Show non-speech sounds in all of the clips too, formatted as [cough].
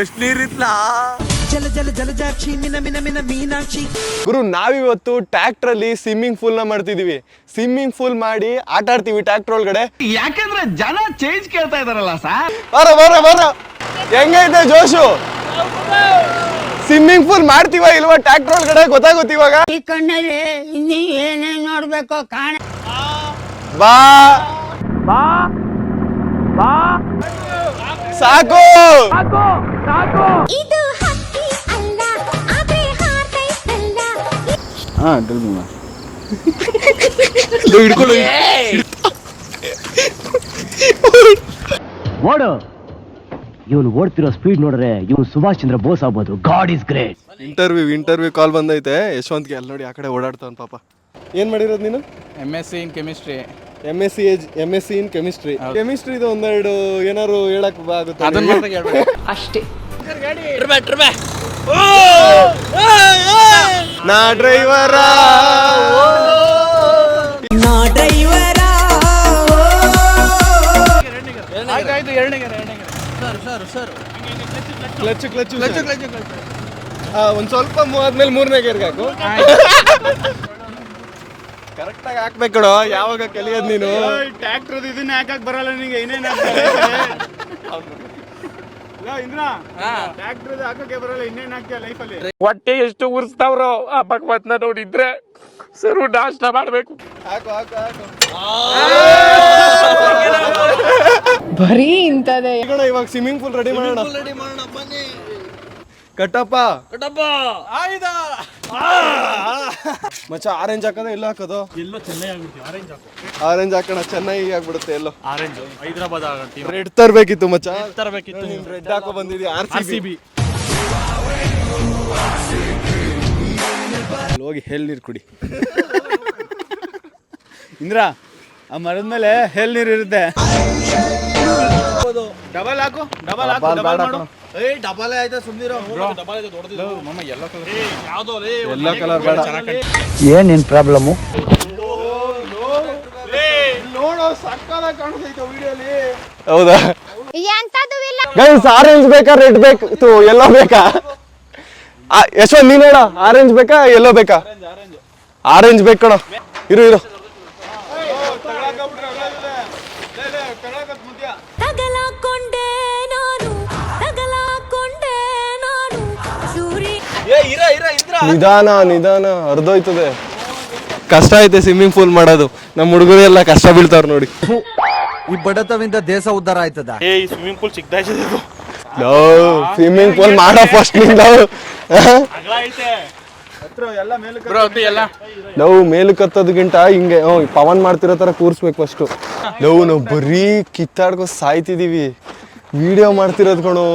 ಎಷ್ಟ್ ನೀರಿತ್ಲಾ ಜಲ ಜಲ ಜಲಜಾಕ್ಷಿ ಮಿನ ಮಿನ ಮಿನ ಮೀನಾಕ್ಷಿ. ಗುರು ನಾವಿವತ್ತು ಟ್ರ್ಯಾಕ್ಟರ್ ಅಲ್ಲಿ ಸ್ವಿಮ್ಮಿಂಗ್ ಪೂಲ್ನ ಮಾಡ್ತಿದೀವಿ. ಸ್ವಿಮ್ಮಿಂಗ್ ಪೂಲ್ ಮಾಡಿ ಆಟ ಆಡ್ತೀವಿ ಟ್ರ್ಯಾಕ್ಟರ್ ಒಳಗಡೆ. ಯಾಕಂದ್ರೆ ಜನ ಚೇಂಜ್ ಕೇಳ್ತಾ ಇದಾರಲ್ಲ ಸರ್ ಬರ ಬರ ಬರ ಹೆಂಗೈತೆ ಜೋಶು? ಸ್ವಿಮ್ಮಿಂಗ್ ಪೂಲ್ ಮಾಡ್ತೀವ ಇಲ್ವಾ ಟ್ರ್ಯಾಕ್ಟರ್ ಒಳಗಡೆ? ಗೊತ್ತಾಗುತ್ತೆ ಇವಾಗ. ಈ ಕಣ್ಣಲ್ಲಿ ಇನ್ನೀ ಏನೇನ್ ನೋಡ್ಬೇಕು ಕಾಣ ಬಾ. ಬಾ. ಇದು ಹಾರೈಸಲ್ಲ ಹಿಡ್ಕೊಳ್ಳು. ಓಡು. ಇವನು ಓಡ್ತಿರೋ ಸ್ಪೀಡ್ ನೋಡ್ರೆ ಇವನು ಸುಭಾಷ್ ಚಂದ್ರ ಬೋಸ್ ಆಗ್ಬೋದು. God is great interview interview call ಬಂದೈತೆ. ಯಶವಂತ್ಗೆ ಅಲ್ಲಿ ನೋಡಿ ಆ ಕಡೆ ಓಡಾಡ್ತಾವನ್ ಪಾಪ. ಏನ್ ಮಾಡಿರೋದು ನೀನು? M S C in chemistry M S C M S C in chemistry ಕೆಮಿಸ್ಟ್ರಿದು ಒಂದೆರಡು ಏನಾರು ಹೇಳಕ್ ಆಗುತ್ತೆ ಅಷ್ಟೇ. ನಾ ಡ್ರೈವರ ನಾ ಡ್ರೈವರ ಕ್ಲಚ್ ಕ್ಲಚ್ ಒಂದ್ ಸ್ವಲ್ಪ ಮೂ- ಆದ್ಮೇಲೆ ಮೂರನೇ ಗೇರ್ಗೆ ಹಾಕು ಕರೆಕ್ಟಾಗಿ ಹಾಕ್ಬೇಕು ಕಣೋ ಯಾವಾಗ ಕಲಿಯೋದು ನೀನು? ಟ್ರ್ಯಾಕ್ಟರ್ ಇದನ್ನ ಹಾಕಕ್ ಬರಲ್ಲ ನಿಂಗೆ ಏನೇನ್ ಇಂದ್ರ ಟ್ರ್ಯಾಕ್ಟರ್ ಹಾಕಕ್ಕೆ ಬರಲ್ಲ ಇನ್ನೇನ್ ಹಾಕ್ತೀಯ ಲೈಫಲ್ಲಿ ಹೊಟ್ಟೆ ಎಷ್ಟು ಉರ್ಸ್ತಾವ್ರೋ ಆ ಭಗವತ್ನ ನೋಡಿದ್ರೆ ಸರು ನಾಷ್ಟ ಮಾಡ್ಬೇಕು. ಹಾಕು ಹಾಕು ಹಾಕು. ಬರೀ ಇಂಥದೇ ಈಗ ಇವಾಗ ಸ್ವಿಮ್ಮಿಂಗ್ ಪೂಲ್ ರೆಡಿ ಮಾಡೋಣ. ಕಟ್ಟಪ್ಪ. ಮಚ್ಚ ಆರೆಂಜ್ ಹಾಕದ ಎಲ್ಲ ಹಾಕೋದು? ಎಲ್ಲೋ ಚೆನ್ನೈ ಆಗ್ಬಿಡ್ತೀವಿ ಆರೆಂಜ್ ಹಾಕು. ಆರೆಂಜ್ ಹಾಕೋಣ ಚೆನ್ನಾಗಿ ಆಗ್ಬಿಡುತ್ತೆ ಎಲ್ಲೋ. ಆರೆಂಜ್ ಹೈದರಾಬಾದ್ ಆಗಂತೀವಿ ರೆಡ್ ತರಬೇಕಿತ್ತು ಮಚ್ಚ. ತರಬೇಕಿತ್ತು ನೀನ್ ರೆಡ್ ಹಾಕೋ ಬಂದಿದ್ದಿ ಆರ್ ಸಿ ಬಿ ಹೋಗಿ ಹೆಲ್ ನೀರು ಕುಡಿ. ಇಂದ್ರ ಆ ಮರದ ಮೇಲೆ ಹೆಲ್ ನೀರು ಇರುತ್ತೆ ಡಬಲ್ ಹಾಕು ಡಬಲ್ ಹಾಕು ಡಬಲ್ ಮಾಡು. ಏಯ್ ಡಬಲ್ ಸುಮ್ನಿರೋ. ಡಬಲ್ ಐತೆ ದೊಡ್ಡದು ಮಮ್ಮ ಎಲ್ಲ ಕಲರ್ ಯಾವ್ದೋ ಲೇ ಎಲ್ಲೋ ಕಲರ್ ಬೇಡ. ಏನ್ ನಿನ್ ಪ್ರಾಬ್ಲಮ್ ನೋಡೋ ಸಕ್ಕದಾಗ ಕಾಣಿಸ್ತೈತೆ ವಿಡಿಯೋಲಿ. ಹೌದಾ? ಎಂತದು ಇಲ್ಲ. ಗೈಸ್ ಆರೆಂಜ್ ಬೇಕಾ ರೆಡ್ ಬೇಕು ಎಲ್ಲೋ ಬೇಕಾ? ಯಶವಂತ್ ನೀನ್ ಹೇಳ ಆರೆಂಜ್ ಬೇಕಾ ಎಲ್ಲೋ ಬೇಕಾ? ಆರೆಂಜ್ ಬೇಕು ಕಣ. ಇರು ಇರು. ನಿಧಾನ ನಿಧಾನ ಅರ್ಧೋಯ್ತದೆ. ಕಷ್ಟ ಐತೆ ಸ್ವಿಮ್ಮಿಂಗ್ ಪೂಲ್ ಮಾಡೋದು. ನಮ್ಮ ಹುಡುಗರು ಎಲ್ಲ ಕಷ್ಟ ಬೀಳ್ತಾವ್ರ ನೋಡಿ. ಈ ಬಡತವಿಂದ ದೇಶ ಉದ್ಧಾರ ಆಯ್ತದ? ಏ ಈ ಸ್ವಿಮ್ಮಿಂಗ್ ಪೂಲ್ ಇದೆ ಸ್ವಿಮ್ಮಿಂಗ್ ಪೂಲ್ ಮಾಡೋ ಫಸ್ಟ್ನಿಂದ ನಾವು ಮೇಲಕ್ಕೆ ಹತ್ತೋದಕ್ಕಿಂತ ಹಿಂಗೆ ಹ್ಞೂ ಪವನ್ ಮಾಡ್ತಿರೋ ತರ ಕೂರ್ಸ್ಬೇಕು ಫಸ್ಟು ನಾವು ನಾವು ಬರೀ ಕಿತ್ತಾಡ್ಕೊ ಸಾಯ್ತಿದೀವಿ. ವಿಡಿಯೋ ಮಾಡ್ತಿರೋದು ಕಣು.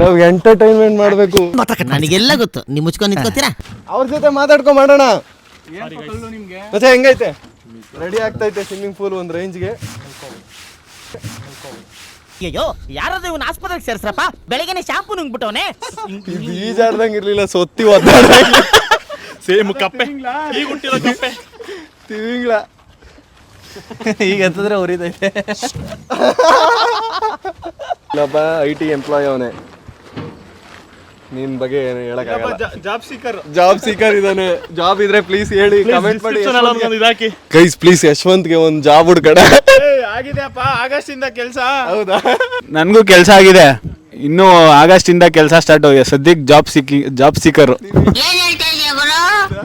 ನಾವು ಎಂಟರ್ಟೈನ್ಮೆಂಟ್ ಮಾಡಬೇಕು. ನನಗೆಲ್ಲ ಗೊತ್ತು. ನೀವು ಮುಚ್ಕೊಂಡು ನಿಂತ್ಕೋತೀರಾ? ಅವ್ರ ಜೊತೆ ಮಾತಾಡ್ಕೊಂಡ್ ಮಾಡೋಣ. ಮತ್ತೆ ಹೆಂಗೈತೆ? ರೆಡಿ ಆಗ್ತೈತೆ ಸ್ವಿಮ್ಮಿಂಗ್ ಪೂಲ್ ಒಂದು ರೇಂಜ್ಗೆ ಅಯ್ಯೋ ಯಾರಾದ್ರೂ ಇವನ್ ಆಸ್ಪತ್ರೆಗೆ ಸೇರ್ಸ್ರಪ್ಪ? ಬೆಳಿಗ್ಗೆನೆ ಶಾಂಪು ನುಂಗ್ಬಿಟ್ಟವನೆ. ಈಜಾಡ್ದಂಗ್ ಇರ್ಲಿಲ್ಲ ಸೊತ್ತಿ ಒದ್ದಾಡ್ದಂಗೆ ಸೇಮ್ ಕಪ್ಪೆ. ಈಗ ಹುಟ್ಟಿರೋ ಕಪ್ಪೆ. ತಿವಿಂಗ್ಳ ಈಗ ಅಂತಂದ್ರೆ ಉರಿದೈತೆ ಇಲ್ಲೊಬ್ಬ ಐ ಟಿ ಎಂಪ್ಲಾಯ್ ಅವನೇ. ನಿನ್ ಬಗ್ಗೆ ಏನು ಹೇಳಕ್ಕಾಗಲ್ಲ ಜಾಬ್ ಸೀಕರ್. ಜಾಬ್ ಸೀಕರ್ ಇದಾನೆ ಜಾಬ್ ಇದ್ರೆ ಪ್ಲೀಸ್ ಹೇಳಿ ಕಮೆಂಟ್ ಮಾಡಿ ಇದಾಕಿ. ಗೈಸ್ ಪ್ಲೀಸ್ ಯಶವಂತ್ಗೆ ಒಂದು ಜಾಬ್ ಹುಡ್ಕಡೆ ಆಗಿದೆಯಪ್ಪ ಆಗಸ್ಟ್ ಇಂದ ಕೆಲಸ. ಹೌದಾ? ನನಗೂ ಕೆಲಸ ಆಗಿದೆ. ಇನ್ನು ಆಗಸ್ಟ್ ಇಂದ ಕೆಲಸ ಸ್ಟಾರ್ಟ್ ಆಗಿದೆ ಸದ್ಯಕ್ಕೆ ಜಾಬ್ ಸಿಕ್ಕಿ job seeker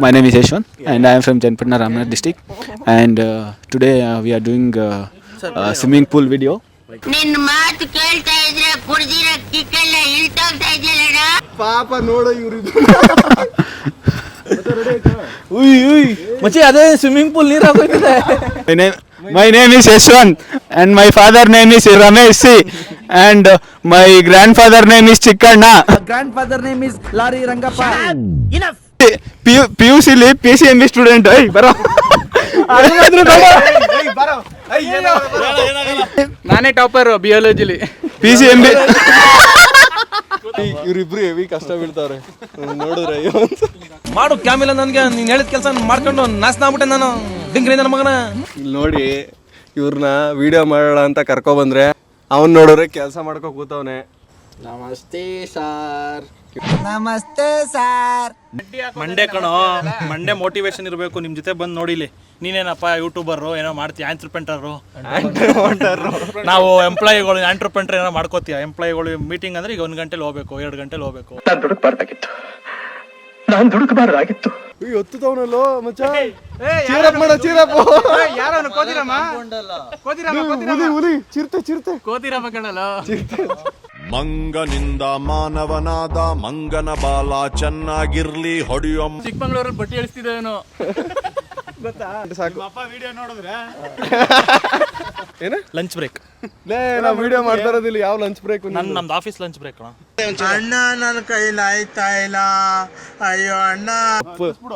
my name is Yashwant and I am from Channapatna Ramanagar district and today we are doing swimming pool video ನಿನ್ನ ಮಾತು ಕೇಳ್ತಾ ಇದ್ರೆ ಕುಡ್ದಿರೋ ಕಿಕ್ಕೆಲ್ಲ ಇಳ್ತೋಗ್ತಾ ಪಾಪ ನೋಡು ಇವ್ರು ಉಯ್ ಉಯ್. ಮಚ್ಚಿ ಅದೇ ಸ್ವಿಮ್ಮಿಂಗ್ ಪೂಲ್ ನೀರು ಹಾಕೋಯ್ತದೆ my name my name is Yashwant and my father name is Ramesh C and my grand father name is Chikkanna grand father name is lorry Rangappa P U P U ಸಿಲಿ P C M B student I ಬರೋ ನಾನೇ topper ಬಿಯಾಲಜಿಲಿ P C M B ಇವ್ರಿಬ್ರು heavy ಕಷ್ಟ ಬೀಳ್ತಾವ್ರೆ. ನೋಡಿದ್ರೆ ಅಯ್ಯೋ ಮಾಡು ಕ್ಯಾಮಿಲ್ಲ ನನ್ಗೆ ನೀನ್ ಹೇಳಿದ ಕೆಲಸ ಮಾಡ್ಕೊಂಡು ನಾಶನ ಆಗ್ಬಿಟ್ಟೆ ನಾನು. ಡಿಂಗ್ರಿ ನನ್ನ ಮಗನ. ಇಲ್ಲಿ ನೋಡಿ ಇವ್ರನ್ನ ವಿಡಿಯೋ ಮಾಡೋಣ ಅಂತ ಕರ್ಕೊ ಬಂದ್ರೆ ಅವನ್ ನೋಡಿದ್ರೆ ಕೆಲಸ ಮಾಡ್ಕೋ ಕೂತವನೆ. ಮಂಡೆ ಕಣೋ ಮಂಡೆ ಮೋಟಿವೇಶನ್ ಇರಬೇಕು ನಿಮ್ ಜೊತೆ ಬಂದು ನೋಡಿಲಿ ನೀನೇನಪ್ಪ ಯೂಟ್ಯೂಬರ್ ಏನೋ ಮಾಡ್ತೀಯ ಆಂಟ್ರಪ್ರೆಂಟರ್ ನಾವು ಎಂಪ್ಲಾಯಿಗಳು ಆಂಟ್ರಪ್ರೆಂಟರ್ ಏನೋ ಮಾಡ್ಕೋತೀಯ? ಎಂಪ್ಲಾಯಿಗಳು ಮೀಟಿಂಗ್ ಅಂದ್ರೆ ಈಗ ಒಂದ್ ಗಂಟೆಲಿ ಹೋಗ್ಬೇಕು ಎರಡು ಗಂಟೆಲಿ ಹೋಗ್ಬೇಕು. ಒತ್ತುತ್ತವನಲ್ಲೋ ಮಚ್ಚ? ಚೀರಪ್ ಮಾಡ ಚೀರಪ್ ಉಲಿ ಉಲಿ ಚಿರ್ತೆ ಚಿರ್ತೆ. ಮಂಗನಿಂದ ಮಾನವನಾದ ಮಂಗನ ಬಾಲ ಚೆನ್ನಾಗಿರ್ಲಿ ಹೊಡೆಯೋ ಚಿಕ್ಕಮಂಗ್ಳೂರಲ್ಲಿ ಬಟ್ಟಿ ಗೊತ್ತಾ? ಸಾಕು. ಏನು? ಲಂಚ್ ಬ್ರೇಕ್ ಲೇ ನಾವು ವಿಡಿಯೋ ಮಾಡ್ತಾ ಇರೋದಿಲ್ಲ ಯಾವ ಲಂಚ್ ಬ್ರೇಕ್ ನನ್ನ ನಮ್ದು? ಆಫೀಸ್ ಲಂಚ್ ಬ್ರೇಕ್ ಅಣ್ಣ.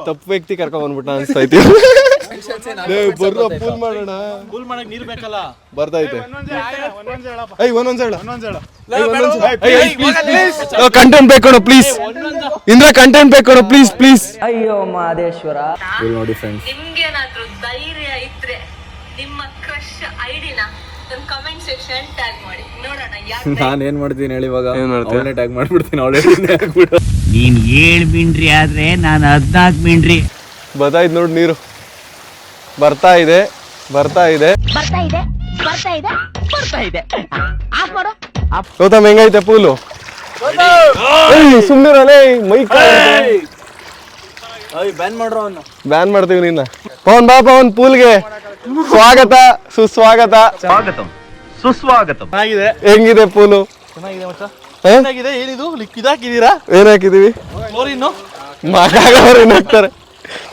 ತಪ್ಪು ವ್ಯಕ್ತಿ ಕರ್ಕೊಂಡ್ ಬಂದ್ಬಿಟ್ಟ ಅನ್ಸ್ತೈತಿ ಬರ್ರೋ ಪೂಲ್ ಮಾಡೋಣ. ಪೂಲ್ ಮಾಡಕ್ ನೀರ್ ಬೇಕಲ್ಲ? ಬರ್ತೈತೆ ಐ ಒಂದೊಂದ್ ಹೇಳ. ಕಂಟೆಂಟ್ ಬೇಕು ಪ್ಲೀಸ್ ಇಂದ್ರ ಕಂಟೆಂಟ್ ಬೇಕು ಪ್ಲೀಸ್ ಪ್ಲೀಸ್ ನಿಮ್ಗೇನಾದ್ರೂ ಧೈರ್ಯ ಇದ್ರೆ ನಿಮ್ಮ ಕ್ರಶ್ ಐಡಿನ ನನ್ನ ಕಮೆಂಟ್ ಸೆಕ್ಷನ್ ಟ್ಯಾಗ್ ಮಾಡಿ. ನೋಡೋಣ ನಾನು ಏನ್ ಮಾಡ್ತೀನಿ ಹೇಳಿ ಇವಾಗ? ಅವನೇ ಟ್ಯಾಗ್ ಮಾಡ್ಬಿಡ್ತೀನಿ ಅವಳೇ ನೀನ್ ಏಳ್ ಮೀನ್ರಿ ಆದ್ರೆ ನಾನು ಹದ್ನಾಲ್ಕು ಮೀನ್ರಿ ಬತ್ತಾಯ್ತು ನೋಡಿ ನೀರು. ಬರ್ತಾ ಇದೆ ಬರ್ತಾ ಇದೆ. ಬರ್ತಾ ಇದೆ ಬರ್ತಾ ಇದೆ ಬರ್ತಾ ಇದೆ. ಆಫ್ ಮಾಡು. ಗೌತಮ್ ಹೆಂಗೈತೆ ಪೂಲು? ಸುಮ್ಮನಿರಲೇ ಮೈಕ್ ಬ್ಯಾನ್ ಮಾಡ್ರೋ ಅವನು. ಬ್ಯಾನ್ ಮಾಡ್ತೀವಿ ನಿನ್ನ. ಪವನ್ ಬಾ ಪವನ್ ಪೂಲ್ಗೆ. ಸ್ವಾಗತ ಸುಸ್ವಾಗತ. ಸ್ವಾಗತ ಸುಸ್ವಾಗತ. ಚೆನ್ನಾಗಿದೆ. ಹೆಂಗಿದೆ ಪೂಲು? ಚೆನ್ನಾಗಿದೆ ಮಚ್ಚ. ಹ? ಚೆನ್ನಾಗಿದೆ ಏನಿದು ಲಿಕ್ ಇದಾಕಿದೀರಾ ಏನ್ ಹಾಕಿದೀವಿ ಮಗ ಮಗಾಗವ್ರು ಏನ್ ಹಾಕ್ತಾರೆ.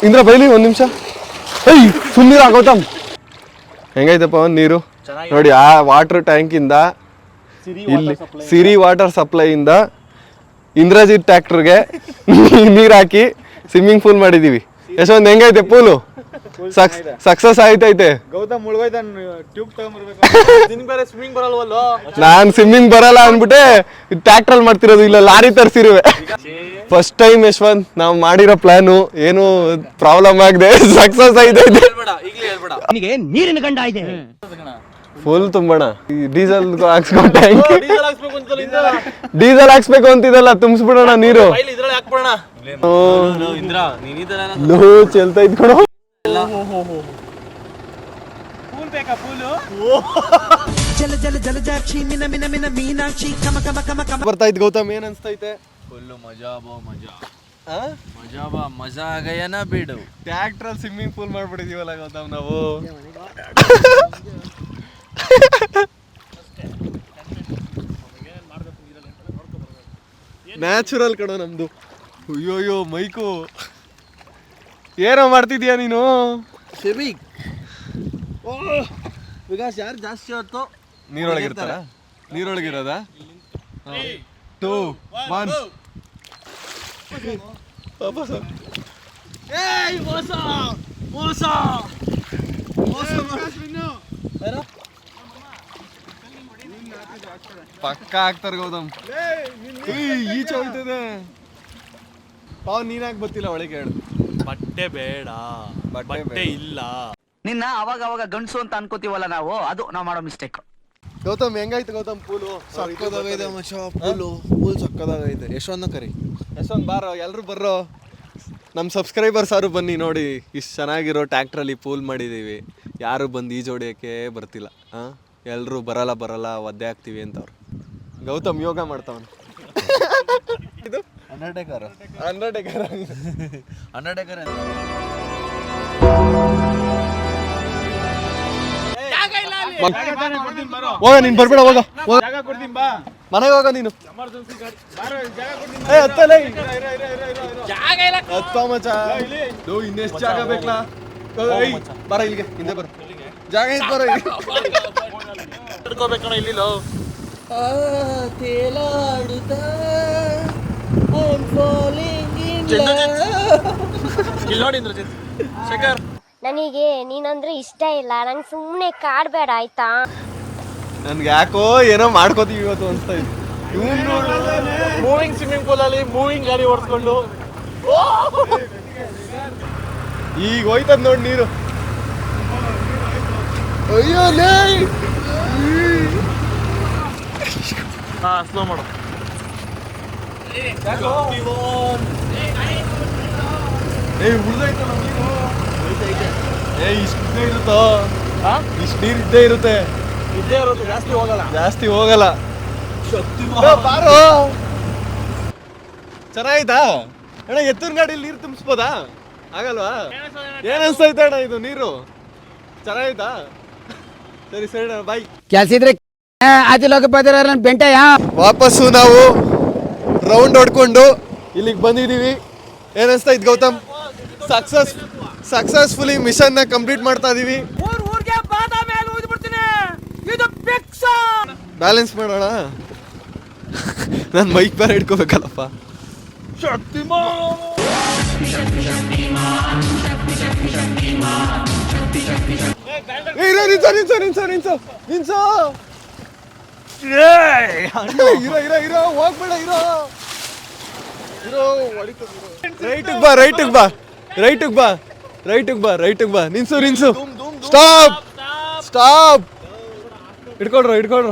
ಇಂದ್ರ ಬೈಲಿ ಒಂದ್ ನಿಮಿಷ. ಏಯ್ ಸುಮ್ಮನೆ ಆಗೋತಮ್ಮ ಹೆಂಗೈತಪ್ಪ ಒಂದು ನೀರು? ನೋಡಿ ಆ ವಾಟರ್ ಟ್ಯಾಂಕ್ ಇಂದ ಇಲ್ಲಿ ಸಿರಿ ವಾಟರ್ ಸಪ್ಲೈ ಇಂದ ಇಂದ್ರಜಿತ್ ಟ್ಯಾಕ್ಟ್ರಿಗೆ ನೀರು ಹಾಕಿ ಸ್ವಿಮ್ಮಿಂಗ್ ಪೂಲ್ ಮಾಡಿದೀವಿ. ಯಶವಂತ್ ಹೆಂಗೈತೆ ಪೂಲು? ಸಕ್ಸಸ್ ಆಯ್ತೈತೆ ಗೌತಮ್ ಮುಳುಗೋಯ್ತ ಟ್ಯೂಬ್ ತಗೊಂಡ್ಬರ್ಬೇಕು ನಿನ್ ಬೇರೆ ಸ್ವಿಮ್ಮಿಂಗ್ ಬರಲ್ವಲ್ಲೋ ನಾನ್ ಸ್ವಿಮ್ಮಿಂಗ್ ಬರಲ್ಲ ಅನ್ಬಿಟ್ಟೆ ಟ್ರ್ಯಾಕ್ಟರ್ ಮಾಡ್ತಿರೋದು ಇಲ್ಲ ಲಾರಿ ತರ್ಸಿರುವೆ ಫಸ್ಟ್ ಟೈಮ್ ಯಶವಂತ್ ನಾವು ಮಾಡಿರೋ ಪ್ಲಾನು ಏನು ಪ್ರಾಬ್ಲಮ್ ಆಗದೆ ಸಕ್ಸಸ್ ಆಯ್ತೈತೆ ನೀರಿನ ಗಂಡ ಇದೆ ಫುಲ್ ತುಂಬಣ ಈ ಡೀಸೆಲ್ ಹಾಕ್ಸ್ಕೊಂಡು ಡೀಸೆಲ್ ಹಾಕ್ಸ್ಬೇಕು ನೀರು ಚೆಲ್ತಾ ಡೀಸೆಲ್ ಹಾಕ್ಸ್ಬೇಕು ಬೇಕಾ ತುಂಬಿಸ್ಬಿಡೋಣ ನೀರು ಫೈಲ್ ಇದ್ರಲ್ಲಿ ಹಾಕ್ಬಿಡೋಣ ಇಂದ್ರ ನೀನ್ ಈ ತರ ಕಮ ಕಮ ಕಮ ಬರ್ತಾ ಇದ್ ಗೌತಮ್ ಏನ್ ಅನ್ಸ್ತೈತೆ? ಫುಲ್ಲು ಮಜಾ ಬಾ ಮಜಾ? ಮಜಾ ಬಾ ಮಜಾ ಆಗಯನ ಬಿಡು. ಟ್ಯಾಕ್ಟರ್ ಅಲ್ಲಿ ಸ್ವಿಮ್ಮಿಂಗ್ ಪೂಲ್ ಮಾಡ್ಬಿಟ್ಟಿದೀವಲ್ಲ ಗೌತಮ್ ನಾವು. ನ್ಯಾಚುರಲ್ ಕಣೋ ನಮ್ದು. ಅಯ್ಯೋಯ್ಯೋ ಮೈಕು. ಏನೋ ಮಾಡ್ತಿದ್ಯಾ ನೀನು? ವಿಕಾಸ್ ಯಾರು ಜಾಸ್ತಿ ಹೊತ್ತು ನೀರೊಳಗಿರ್ತಾರ? ನೀರೊಳಗಿರೋದ? ಟೂ ಒನ್ ಪಕ್ಕ ಆಗ್ತಾರ ಗೌತಮ್. ಏಯ್, ಈಚೆ ಹೋಗ್ತದೆ ಪಾವ್ ನೀನಾಗ್ ಗೊತ್ತಿಲ್ಲ ಒಳಗೆ ಹೇಳು. ಬಟ್ಟೆ ಬೇಡ. ಬಟ್ಟೆ ಬಟ್ಟೆ ಇಲ್ಲ. ನಿನ್ನ ಅವಾಗ ಅವಾಗ ಗಂಡಸು ಅಂತ ಅನ್ಕೋತೀವಲ್ಲ ನಾವು ಅದು ನಾವು ಮಾಡೋ ಮಿಸ್ಟೇಕ್ ಗೌತಮ್ ಹೆಂಗಾಯ್ತು ಗೌತಮ್ ಪೂಲು? ಸಕ್ಕದಾಗೈತೆ ಮಚ್ಚ ಪೂಲು. ಪೂಲ್ ಸಕ್ಕದಾಗೈತೆ. ಯಶವಂತ ಕರಿ. ಯಶವಂತ್ ಬಾರೋ ಎಲ್ಲರೂ ಬರ್ರೋ? ನಮ್ಮ ಸಬ್ಸ್ಕ್ರೈಬರ್ಸ್ ಯಾರು ಬನ್ನಿ ನೋಡಿ ಇಷ್ಟು ಚೆನ್ನಾಗಿರೋ ಟ್ಯಾಕ್ಟ್ರಲ್ಲಿ ಪೂಲ್ ಮಾಡಿದ್ದೀವಿ ಯಾರು ಬಂದು ಈಜೋಡಿಯೋಕ್ಕೆ ಬರ್ತಿಲ್ಲ ಹಾಂ? ಎಲ್ಲರೂ ಬರಲ್ಲ ಬರಲ್ಲ ಒದ್ದೆ ಆಗ್ತೀವಿ ಅಂತವ್ರು. ಗೌತಮ್ ಯೋಗ ಮಾಡ್ತಾವನು. [laughs] ಇದು? ಅಂಡರ್ಟೇಕರ್ ಅಂಡರ್ಟೇಕರ್ ಅಂಡರ್ಟೇಕರ್ ಹೋಗ ನೀನು ಬರ್ಬೇಡ ಹೋಗ. ಮನೆಗೆ ಹೋಗ ನೀನು. ಹತ್ತೋ ಇನ್ನೆಷ್ಟ್ ಜಾಗ ಬೇಕಲ್ಲ ಬರ ಇಲ್ಲಿಗೆ ಹಿಂದೆ ಬರ. ಜಾಗ ಇದ್ ಬರ ಇಲ್ಲಿ. ನನಗೆ ನೀನಂದ್ರೆ ಇಷ್ಟ ಇಲ್ಲ. ನಂಗೆ ಸುಮ್ಮನೆ ಕಾಡ್ಬೇಡ ಆಯ್ತಾ? ನನ್ಗೆ ಯಾಕೋ ಏನೋ ಮಾಡ್ಕೋತೀವಿ ಇವತ್ತು ಅನ್ಸ್ತಾ ಇತ್ತು ಮೂವಿಂಗ್ ಸ್ವಿಮ್ಮಿಂಗ್ ಪೂಲ್ ಅಲ್ಲಿ ಮೂವಿಂಗ್ ಗಾಡಿ ಓಡಿಸ್ಕೊಂಡು. ಈಗ ಹೋಯ್ತದ ನೋಡಿ ನೀರು. ಅಯ್ಯೋ ಲೇ! ಹಾ ಸ್ಲೋ ಮಾಡು. ಏ ಉಳ್ದೈತಲ್ಲ ನೀರು ಏ ಇಷ್ಟು ಇದ್ದೇ ಇರುತ್ತೋ? ಇಷ್ಟು ನೀರು ಇದ್ದೇ ಇರುತ್ತೆ. ಇದ್ದೇ ಇರುತ್ತೆ ಜಾಸ್ತಿ ಹೋಗಲ್ಲ. ಜಾಸ್ತಿ ಹೋಗಲ್ಲ. ಬಾರೋ. ಚೆನ್ನಾಯ್ತಾ ಅಣ್ಣ ಎತ್ತಿನ ಗಾಡಿಯಲ್ಲಿ ನೀರು ತುಂಬಿಸ್ಬೋದಾ? ಆಗಲ್ವಾ? ಏನ್ ಅನ್ಸ್ತೈತೆ ಅಣ್ಣ ಇದು ನೀರು? ಚೆನ್ನಾಯ್ತಾ ಸರಿ ಸರಿ ಅಣ್ಣ ಬಾಯ್ ಕೆಲ್ಸ ಇದ್ರೆ ಆದಿಲೋಕ ಲೋಕ ಬೆಂಟಯ್ಯ? ವಾಪಸ್ಸು ನಾವು. ರೌಂಡ್ ಹೊಡ್ಕೊಂಡು ಇಲ್ಲಿಗೆ ಬಂದಿದ್ದೀವಿ. ಏನಿಸ್ತಾ ಇದ್ ಗೌತಮ್? ಸಕ್ಸಸ್ ಸಕ್ಸಸ್ಫುಲಿ ಮಿಷನ್ನ ಕಂಪ್ಲೀಟ್ ಮಾಡ್ತಾ ಇದೀವಿ. ಬ್ಯಾಲೆನ್ಸ್ ಮಾಡೋಣ. ನಾನು ಮೈಕ್ ಬೇರೆ ಇಟ್ಕೋಬೇಕಲ್ಲಪ್ಪ ನಿಂತ್ಕೊ, ನಿಂತ್ಕೊ, ನಿಂತ್ಕೊ, ನಿಂತ್ಕೊ, ನಿಂತ್ಕೊ. ಇರೋ ಇರೋ ಇರೋ ಹೋಗ್ಬೇಡ ಇರೋ. ಇರೋ ರೈಟಿಗೆ ಬಾ ರೈಟಿಗೆ ಬಾ. ರೈಟಿಗೆ ಬಾ. ರೈಟಿಗೆ ಬಾ ರೈಟಿಗೆ ಬಾ. ನಿನ್ಸು ನಿನ್ಸು ಸ್ಟಾಪ್. ಸ್ಟಾಪ್ ಇಟ್ಕೊಡ್ರ ಇಟ್ಕೊಡ್ರ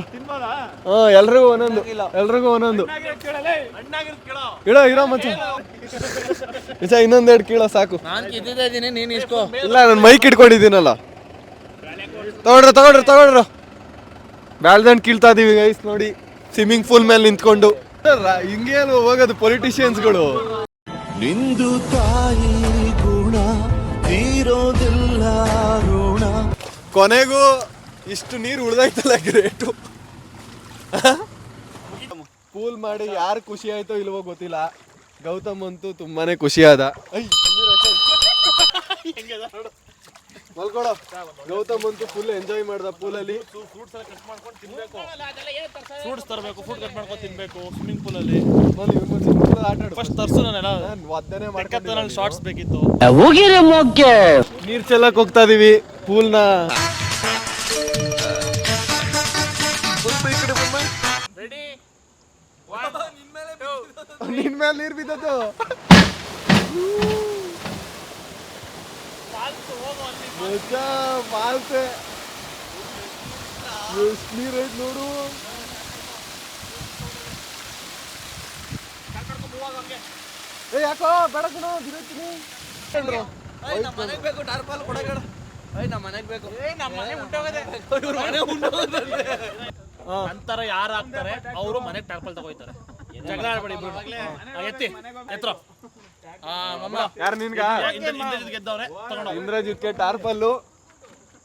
ಹಾ ಎಲ್ರಿಗೂ ಒಂದೊಂದು. ಎಲ್ರಿಗೂ ಒಂದೊಂದು. ಇಡೋ ಇರೋ ಮತ್ತೆ ನಿಜ ಇನ್ನೊಂದೆರಡು ಕೀಳೋ ಸಾಕು. ನೀನು ಇಸ್ಕೋ. ಇಲ್ಲ ನಾನು ಮೈಕ್ ಇಟ್ಕೊಂಡಿದ್ದೀನಲ್ಲ. ತಗೊಂಡ್ರ ತಗೊಂಡ್ರ ತಗೊಳ್ರ ಬ್ಯಾಳ್ದಂಡ್ ಕೀಳ್ತಾ ಇದೀವಿ ಗೈಸ್ ನೋಡಿ. ಸ್ವಿಮ್ಮಿಂಗ್ ಪೂಲ್ ಮೇಲೆ ನಿಂತ್ಕೊಂಡು. ಹಿಂಗೇನು ಹೋಗೋದು ಪೊಲಿಟಿಷಿಯನ್ಸ್ಗಳು ನಿಂದು ತಾಯಿ ಗುಣ ತೀರೋದಿಲ್ಲ ಋಣ. ಕೊನೆಗೂ ಇಷ್ಟು ನೀರು ಉಳ್ದಾಯ್ತಲ್ಲ ಗ್ರೇಟು. ಪೂಲ್ ಮಾಡಿ ಯಾರು ಖುಷಿ ಆಯ್ತೋ ಇಲ್ವೋ ಗೊತ್ತಿಲ್ಲ. ಗೌತಮ್ ಅಂತೂ ತುಂಬಾನೇ ಖುಷಿ ಆದ ಐ, ಮಲ್ಕೊಳೋ. ಗೌತಮ್ ಅಂತೂ ಫುಲ್ ಎಂಜಾಯ್ ಮಾಡ್ದ ಪೂಲಲ್ಲಿ ಫ್ರೂಟ್ಸ್ ತರಬೇಕು ಫುಡ್ ಕಟ್ ಮಾಡ್ಕೊಂಡು ತಿನ್ಬೇಕು ಸ್ವಿಮ್ಮಿಂಗ್ ಪೂಲಲ್ಲಿ ಅಲ್ಲಿ. ಫಸ್ಟ್ ತರ್ಸು ನಾನೆಲ್ಲ. ನಾನು ಒದ್ದನೆ ನಲ್ಲಿ ಶಾರ್ಟ್ಸ್ ಬೇಕಿತ್ತು. ಹೋಗಿರಿ ಮೊಗ್ಗೆ. ನೀರ್ ಚೆಲ್ಲಕ್ ಹೋಗ್ತಾ ಇದೀವಿ ಪೂಲ್ನ [laughs] ನಿನ್ ಮೇಲೆ ನೀರ್ ಬಿದ್ದದ್ದು. ಮಾಲ್ಸೆ. ಎಷ್ಟ್ ನೀರ್ ಐತ್ ನೋಡು. ಏ ಯಾಕೋ ಬೇಡ ಕಣೋ ಬಿಡುತ್ತೀನಿ. ಬೇಕು ಟಾರ್ಪಲ್ ಕೊಡಗಡ ನಮ್ಮ ಮನೆಗೆ ಬೇಕು. ನಂತರ ಯಾರು ಹಾಕ್ತಾರೆ ಅವರು ಮನೆಗೆ ಟಾರ್ಪಲ್ ತಗೋಯ್ತಾರೆ. ಜಗಳ ಆಡ್ಬೇಡಿ ಎತ್ತಿ ಎತ್ರ. ಯಾರು ನಿನ್ಗ ಗೆದ್ದವ್ರೆ ಇಂದ್ರಜಿತ್ಗೆ ಟಾರ್ಪಲ್ಲು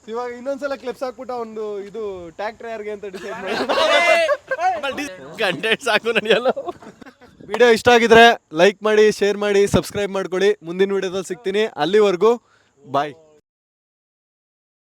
ಇವಾಗ ಇನ್ನೊಂದ್ಸಲ ಕ್ಲಿಪ್ಸ್ ಹಾಕ್ಬಿಟ್ಟ ಒಂದು ಇದು ಟ್ಯಾಕ್ಟರ್ ಯಾರಿಗೆ ಅಂತ ಡಿಸೈಡ್ ಮಾಡಿ ಕಂಟೆಂಟ್ ಸಾಕು ನಡೆಯಲ್ಲ ವಿಡಿಯೋ ಇಷ್ಟ ಆಗಿದ್ರೆ ಲೈಕ್ ಮಾಡಿ ಶೇರ್ ಮಾಡಿ ಸಬ್ಸ್ಕ್ರೈಬ್ ಮಾಡ್ಕೊಳ್ಳಿ ಮುಂದಿನ ವಿಡಿಯೋದಲ್ಲಿ ಸಿಗ್ತೀನಿ ಅಲ್ಲಿವರೆಗೂ ಬಾಯ್